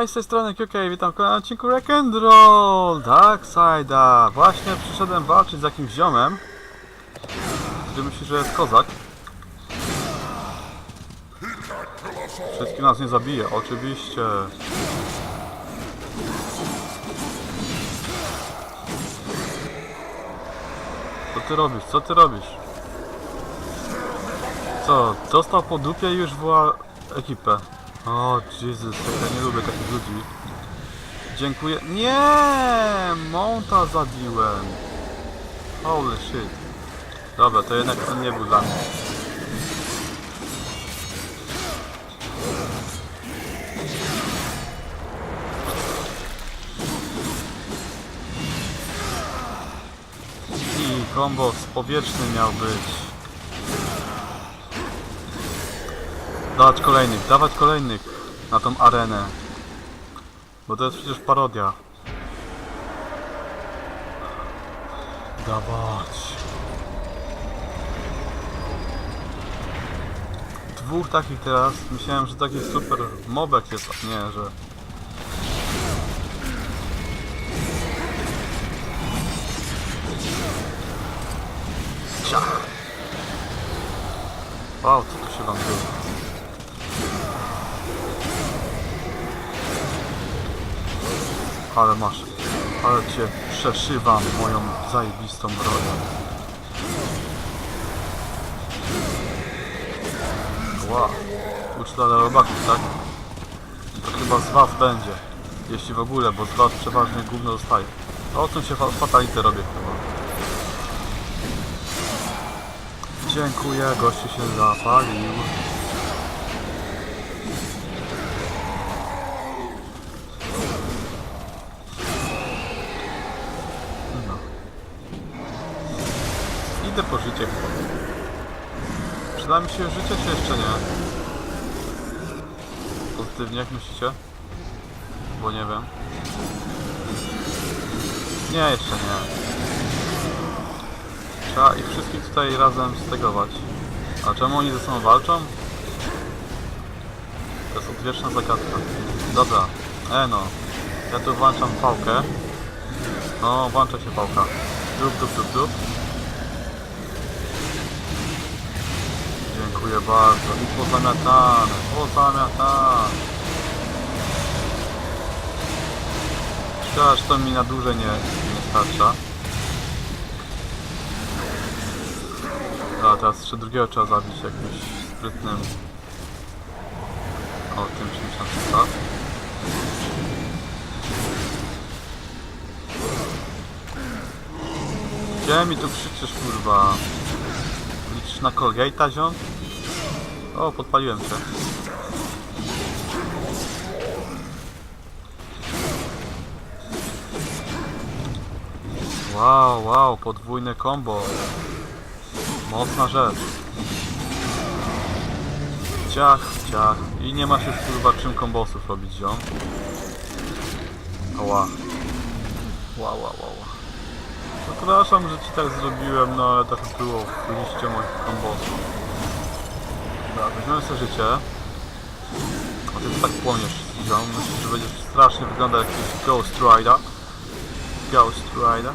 Hej, z tej strony QK, witam w kolejnym odcinku Rock'n'Roll Darkside'a. Właśnie przyszedłem walczyć z jakimś ziomem, który myśli, że jest kozak. Wszystkim nas nie zabije, oczywiście. Co ty robisz? Co ty robisz? Co? Dostał po dupie i już woła ekipę. O, Jezus, ja nie lubię takich ludzi. Dziękuję. Nie! Monta zabiłem. Holy shit. Dobra, to jednak to nie był dla mnie. I kombo powietrzny miał być. Dawać kolejnych, dawać kolejnych na tą arenę. Bo to jest przecież parodia. Dawać. Dwóch takich teraz. Myślałem, że taki super mobek jest, nie, że... Wow, co tu się wam dzieje? Ale masz, ale cię przeszywam moją zajebistą bronią. Wow, uczta dla robaków, tak? To chyba z was będzie, jeśli w ogóle, bo z was przeważnie gówno dostaje. O czym się fa- fatality robię chyba. Dziękuję, gościu się zapalił. Chyba. Przyda mi się życie, czy jeszcze nie? Pozytywnie, jak myślicie? Bo nie wiem. Nie, jeszcze nie. Trzeba ich wszystkich tutaj razem stegować. A czemu oni ze sobą walczą? To jest odwieczna zagadka. Dobra, e no. Ja tu włączam pałkę. No, włącza się pałka. Dup, dup, dup, dup. Dziękuję bardzo. I pozamiatane, pozamiatane. Szkoda, to mi na dłużej nie, nie starcza. A teraz jeszcze drugiego trzeba zabić jakimś sprytnym... O, tym czymś na przykład. Gdzie mi tu krzyczysz, kurwa? Liczysz na Colgate'a, ziom? O, podpaliłem się. Wow, wow, podwójne combo. Mocna rzecz. Ciach, ciach. I nie masz już kurwa czym kombosów robić, ziom. Ała. Ła, ła, ła, ła. Przepraszam, że ci tak zrobiłem, no ale tak było w liście moich kombosów. Dobra, weźmiemy sobie życie. A ty tak płoniesz, ziom. Myślisz, że będziesz strasznie wyglądał jak Ghost Rider. Ghost Rider.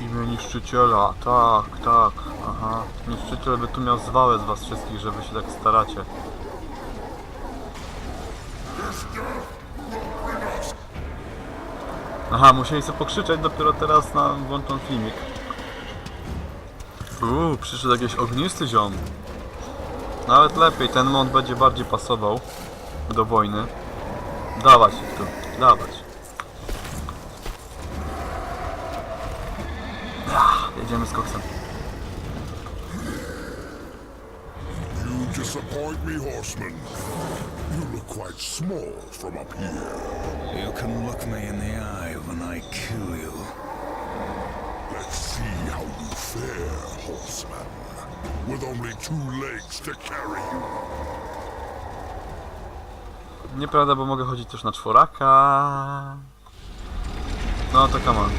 Imię niszczyciela, tak, tak, aha. Niszczyciel by tu miał zwałę z was wszystkich, że wy się tak staracie. Aha, musieli sobie pokrzyczeć, dopiero teraz nam włączą filmik. Uuu, przyszedł jakiś ognisty ziom. Nawet lepiej, ten mont będzie bardziej pasował do wojny. Dawać ich tu, dawać. Jedziemy z koksem. Disappoint me, horseman. You look quite small from up here. You can look me in the eye when I kill you. Let's see how you fare, horseman. With only two legs to carry you. Nieprawda, bo mogę chodzić też na czworaka. No to come on.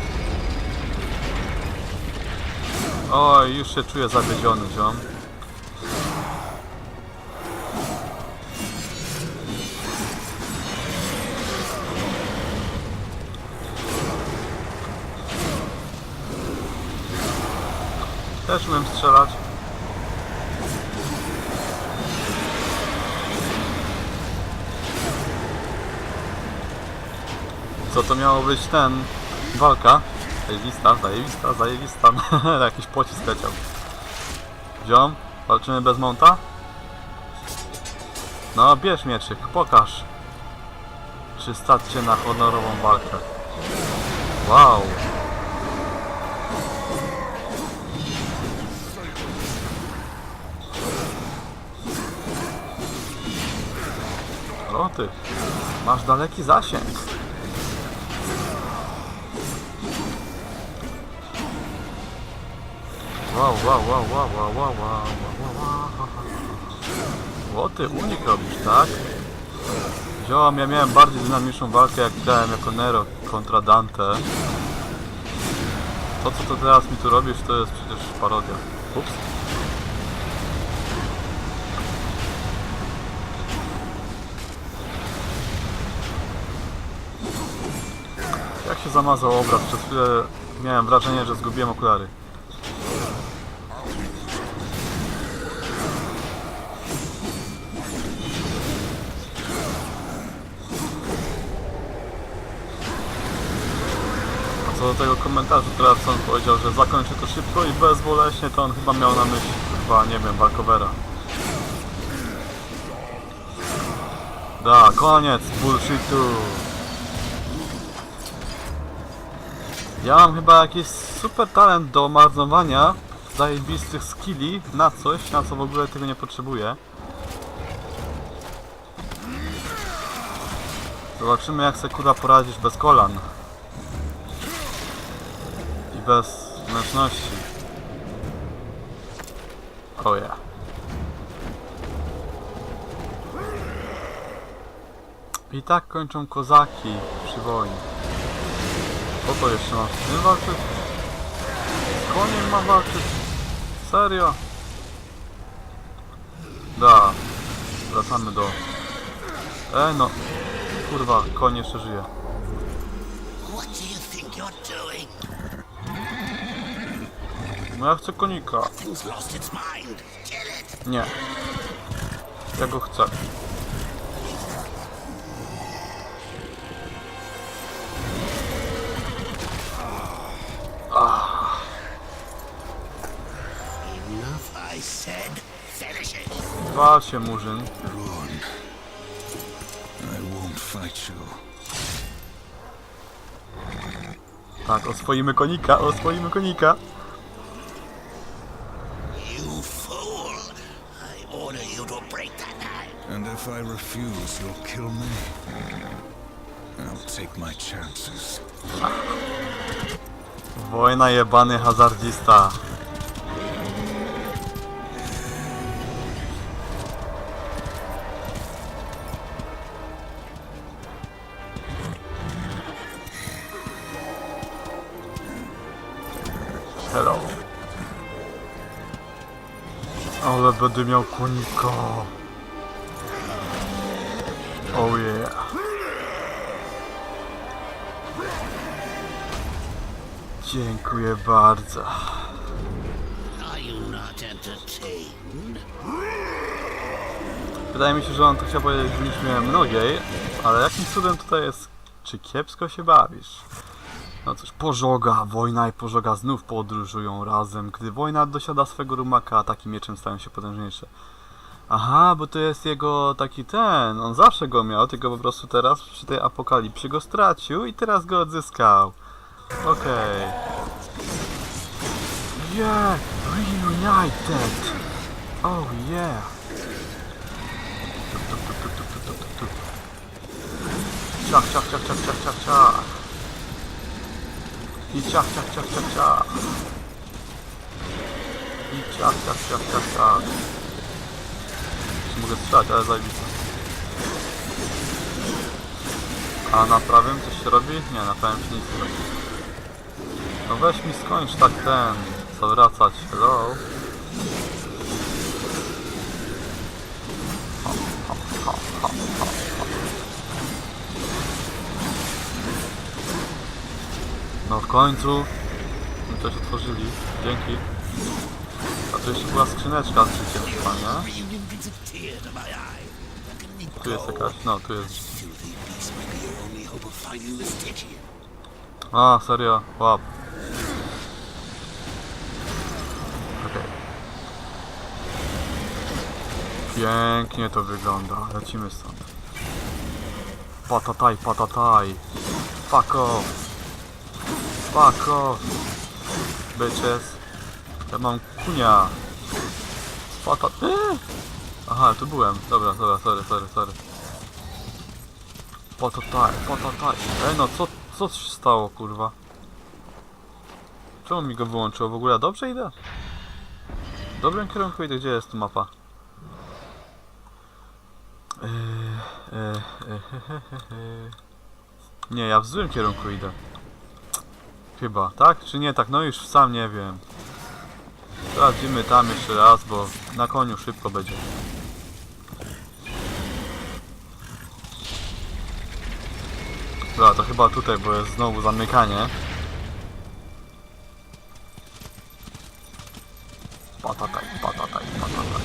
Oj, już się czuję zawiedziony, ziom. Też umiem strzelać. Co to miało być ten... Walka? Zajebista, zajebista, zajebista. Jakiś pocisk leciał. Ziom, walczymy bez monta? No, bierz mieczyk, pokaż. Czy stać się na honorową walkę? Wow. Ty, masz daleki zasięg. Wow, wow, wow, wow, wow, wow, wow, wow, wow. O ty, unik robisz, tak? Wziąłem, ja miałem bardziej dynamiczną walkę jak grałem jako Nero kontra Dante. To co to teraz mi tu robisz to jest przecież parodia. Ups. Zamazał obraz? Przez chwilę miałem wrażenie, że zgubiłem okulary. A co do tego komentarzu, teraz on powiedział, że zakończy to szybko i bezboleśnie, to on chyba miał na myśli, chyba, nie wiem, walkowera. Da, koniec bullshitu. Ja mam chyba jakiś super talent do marnowania zajebistych skilli na coś, na co w ogóle tego nie potrzebuję. Zobaczymy jak Sekura poradzisz bez kolan. I bez wnętrzności. O ja. I tak kończą kozaki przy wojnie. Po to jeszcze mam z tym walczyć? Z koniem mam walczyć? Serio? Da. Wracamy do... E no. Kurwa, koń jeszcze żyje. No ja chcę konika. Nie. Ja go chcę. Wal się, murzyn. Run. I won't fight you. Tak, oswoimy konika, oswoimy konika. You fool. I order you to break that knife. And if I refuse, you'll kill me. I'll take my chances. Wojna jebany hazardzista. Będę miał konika. Oh yeah. Dziękuję bardzo. Wydaje mi się, że on to chciał powiedzieć w liczbie mnogiej, ale jakim cudem tutaj jest... Czy kiepsko się bawisz? No cóż, pożoga, wojna i pożoga znów podróżują razem. Gdy wojna dosiada swego rumaka, ataki mieczem stają się potężniejsze. Aha, bo to jest jego taki ten, on zawsze go miał, tylko po prostu teraz przy tej apokalipsie go stracił i teraz go odzyskał. Okej. Yeah, reunited! Oh yeah! Ciach, ciach, ciach, ciach, ciach, ciach, ciach. I ciach, ciach, ciach, ciach, ciach. I ciach, ciach, ciach, ciach, ciach. Jeszcze mogę strzelać, ale zajebiste. A na prawym coś się robi? Nie, na prawym się nic nie robi. No weź mi skończ tak ten, zawracać, hello. Ho, ho, ho, ho, ho, No w końcu mi coś otworzyli. Dzięki. A tu jeszcze była skrzyneczka z życiem chyba, nie? Tu jest jakaś? No, tu jest. A, serio? Łap. Pięknie to wygląda. Lecimy stąd. Patataj, patataj. Fuck off. Fuck off. Bitches. Ja mam kunia. Patat... Eee! Aha, tu byłem. Dobra, dobra, sorry, sorry, sorry. Patataj, patataj. Ej no, co, co się stało, kurwa? Czemu mi go wyłączyło? W ogóle dobrze idę? W dobrym kierunku idę. Gdzie jest tu mapa? Eee, eee, eee. Nie, ja w złym kierunku idę. Chyba, tak? Czy nie tak? No już sam nie wiem. Sprawdzimy tam jeszcze raz, bo na koniu szybko będzie. Dobra, to chyba tutaj, bo jest znowu zamykanie. Patataj, patataj, patataj.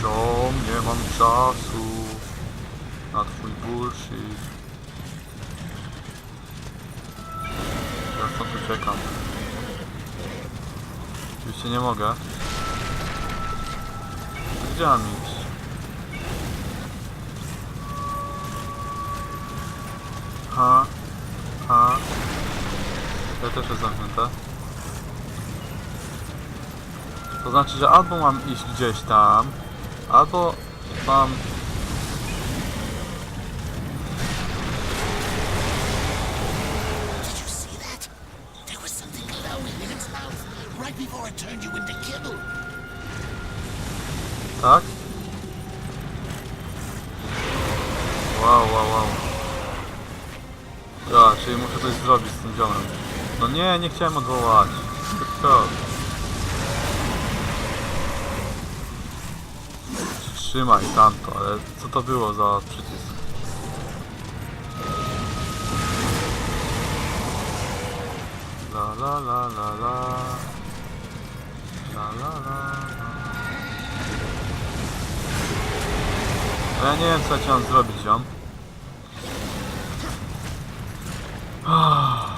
Ziom, nie mam czasu na twój bullshit. Uciekam. Oczywiście nie mogę. Gdzie mam iść? Ha, ha. To też jest zamknięte. To znaczy, że albo mam iść gdzieś tam, albo mam... nie, nie chciałem odwołać. Tylko... Trzymaj tamto, ale co to było za przycisk? La la la la la La la la Ja nie wiem co chciałem zrobić, ziom. Prostu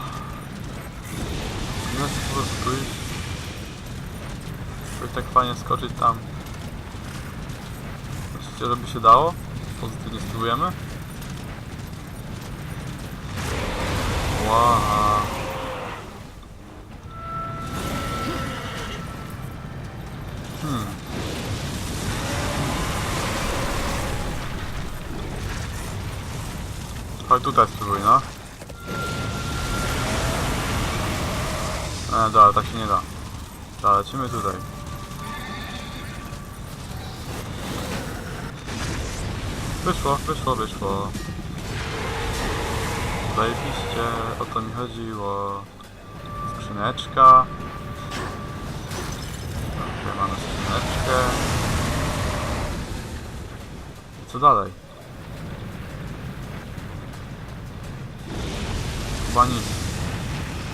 tu. Jakoś tak fajnie skoczyć tam. Myślicie, żeby się dało? Pozytywnie spróbujemy? Wow. Hmm. Chodź tutaj spróbuj, no. E, dobra, tak się nie da. Dobra, lecimy tutaj. Wyszło, wyszło, wyszło. Zajebiście, o to mi chodziło. Skrzyneczka. Tutaj mamy skrzyneczkę. I co dalej? Chyba nic.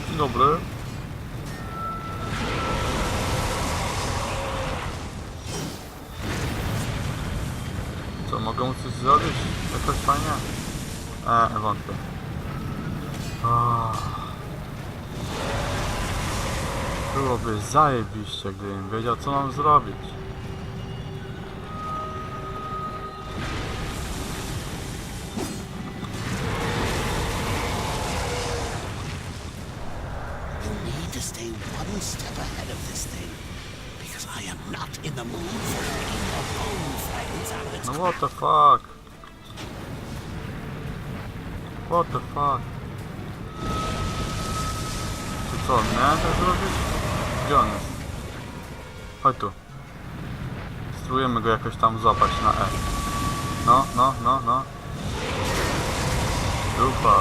Dzień dobry. Mu coś zrobić? Jakoś fajnie? Eee, wątpię. Byłoby zajebiście, gdybym wiedział co mam zrobić. What the fuck? What the fuck? Czy co, miałem to zrobić? Gdzie on jest? Chodź tu. Spróbujemy go jakoś tam złapać na E. No, no, no, no. Dupa.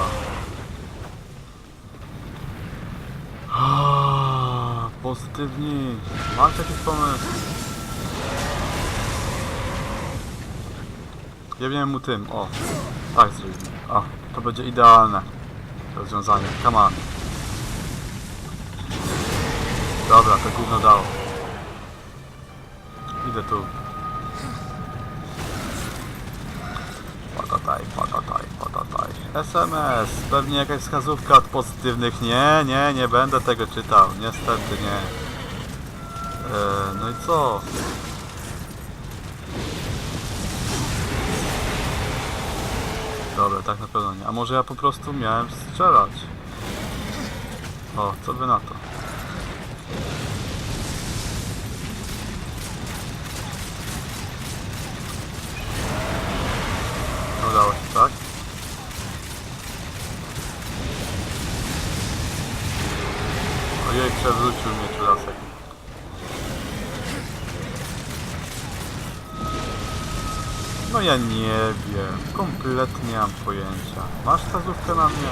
Ah, Pozytywni. Macie jakiś pomysł? Jebniemy mu tym, o. Tak zrobimy. O, to będzie idealne rozwiązanie. Come on. Dobra, to gówno dało. Idę tu. Patataj, patataj, patataj. SMS, pewnie jakaś wskazówka od pozytywnych. Nie, nie, nie będę tego czytał. Niestety nie. Eee, no i co? Dobra, tak na pewno nie. A może ja po prostu miałem strzelać? O, co wy na to? Udało się, tak? Ojej, przewrócił mnie No ja nie wiem, kompletnie nie mam pojęcia. Masz wskazówkę na mnie?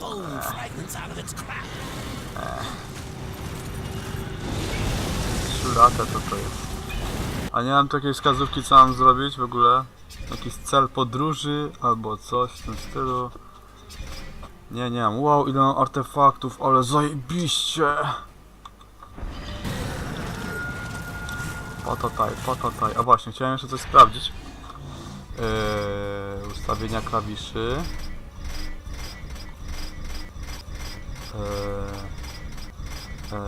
To in. Szuraka co to jest? A nie mam takiej wskazówki co mam zrobić w ogóle? Jakiś cel podróży albo coś w tym stylu. Nie, nie mam. Wow, ile mam artefaktów, ale zajebiście! Patataj, patataj. A właśnie, chciałem jeszcze coś sprawdzić. Yy, ustawienia klawiszy. Yy, yy,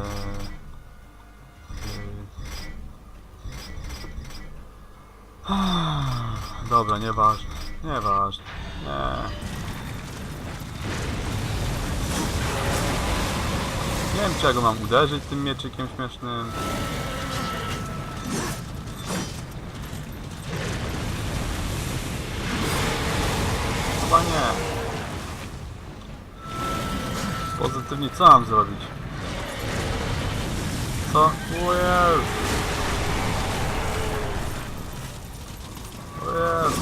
Dobra, nieważne. Nieważne. Nie. Nie wiem, czy ja go mam uderzyć tym mieczykiem śmiesznym. Chyba nie. Pozytywnie co mam zrobić? Co? O Jezu. O Jezu.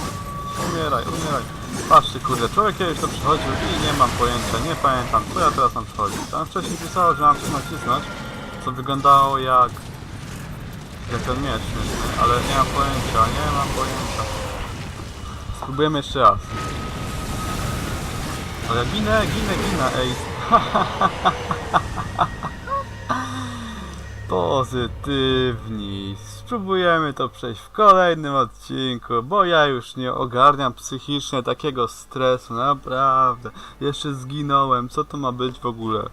Umieraj, umieraj. Patrzcie, kurde, człowiek kiedyś to przychodził i nie mam pojęcia, nie pamiętam, co ja teraz mam przychodzić. Tam wcześniej pisało, że mam coś nacisnąć, co wyglądało jak... jak ten miecz ale nie mam pojęcia, nie mam pojęcia. Spróbujemy jeszcze raz. Ale ginę, ginę, ginę, ej. Pozytywni. Spróbujemy to przejść w kolejnym odcinku, bo ja już nie ogarniam psychicznie takiego stresu, naprawdę. Jeszcze zginąłem, co to ma być w ogóle?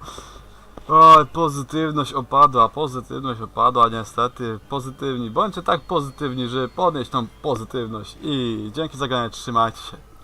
Oj, pozytywność opadła, pozytywność opadła, niestety. Pozytywni, bądźcie tak pozytywni, żeby podnieść tą pozytywność. I dzięki za granie, trzymajcie się.